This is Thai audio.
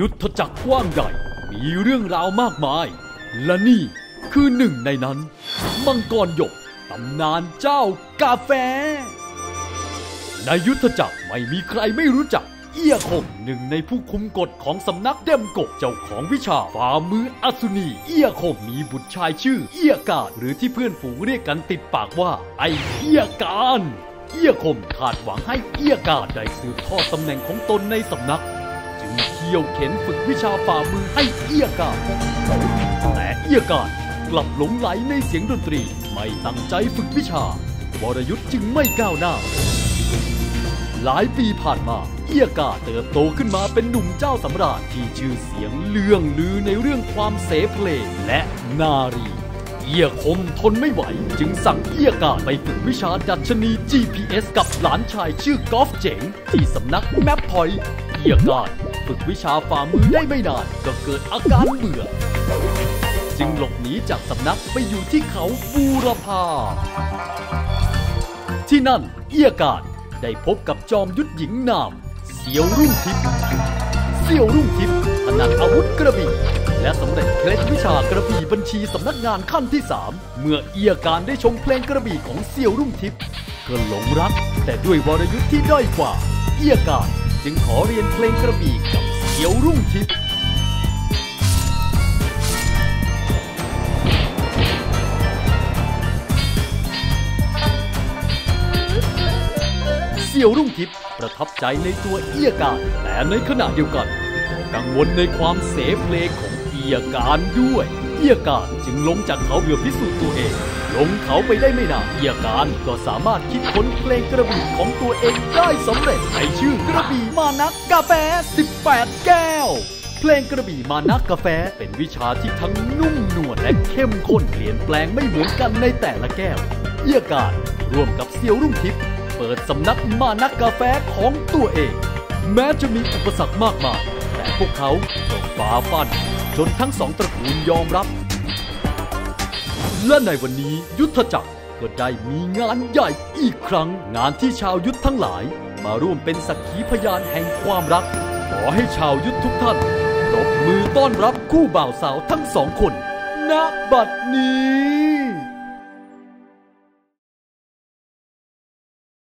ยุทธจักรกว้างใหญ่ มีเรื่องราวมากมาย และนี่คือหนึ่งในนั้น มังกรหยกตำนานเจ้ากาแฟ ในยุทธจักรไม่มีใครไม่รู้จัก เอี้ยคงหนึ่งในผู้คุมกฎของสำนักเดมกกเจ้าของวิชาฝ่ามืออัศนี เอี้ยคงมีบุตรชายชื่อ เอี้ยกาดหรือที่เพื่อนฝูงเรียกกันติดปากว่า ไอเอี้ยการเอี้ยคมคาดหวังให้เอี้ยกาดได้สืบทอดตำแหน่งของตนในสำนัก เที่ยวเข็นฝึกวิชาฝ่ามือให้เอี้ยกาดแต่เอี้ยกาดกลับหลงไหลในเสียงดนตรี ไม่ตั้งใจฝึกวิชาวรยุทธ์จึงไม่ก้าวหน้า หลายปีผ่านมา เอียกาเติบโตขึ้นมาเป็นหนุ่มเจ้าสำราญที่ชื่อเสียงเลื่องลือในเรื่องความเสเพลงและนารีเอียคมทนไม่ไหว จึงสั่งเอียกาไปฝึกวิชาดัชนี GPS กับหลานชายชื่อกอล์ฟเจ๋ง ที่สำนักแมปพอยเอียกา ฝึกวิชาฝ่ามือได้ไม่นานก็เกิดอาการเบื่อ จึงหลบหนีจากสำนักไปอยู่ที่เขาบูรพา ที่นั่นเอียกาดได้พบกับจอมยุทธหญิงนาม เสียวรุ่งทิพย์เสียวรุ่งทิพย์ถนัดอาวุธกระบี่และสำเร็จเคล็ดวิชากระบี่บัญชีสำนักงานขั้นที่สามเมื่อเอียการได้ชมเพลงกระบี่ของเสียวรุ่งทิพย์ก็หลงรัก แต่ด้วยวรยุทธ์ที่ด้อยกว่า เอียการจึงขอเรียนเพลงกระบี่กับ เสียวรุ่งทิพย์เสี่ยวรุ่งทิพย์ประทับใจในตัวเอียการ แต่ในขณะเดียวกันก็กังวลในความเสเพลของเอียการด้วย เอียการจึงลงจากเขาเพื่อพิสูจน์ตัวเอง ลงเขาไปได้ไม่นานเอียการก็สามารถคิดค้นเพลงกระบี่ของตัวเองได้สำเร็จในชื่อกระบี่มานักกาแฟ 18 แก้วเพลงกระบี่มานักกาแฟเป็นวิชาที่ทั้งนุ่มนวลและเข้มข้นเปลี่ยนแปลงไม่เหมือนกันในแต่ละแก้ว เอียการร่วมกับเซียวรุ่งทิพย์เปิดสำนักมานักกาแฟของตัวเอง แม้จะมีอุปสรรคมากมาย แต่พวกเขาก็ฝ่าฟัน จนทั้งสองตระกูลยอมรับ และในวันนี้ยุทธจักรก็ได้มีงานใหญ่อีกครั้ง งานที่ชาวยุทธทั้งหลาย มาร่วมเป็นสักขีพยานแห่งความรัก ขอให้ชาวยุทธทุกท่านปรบมือต้อนรับคู่บ่าวสาวทั้งสองคนณบัดนี้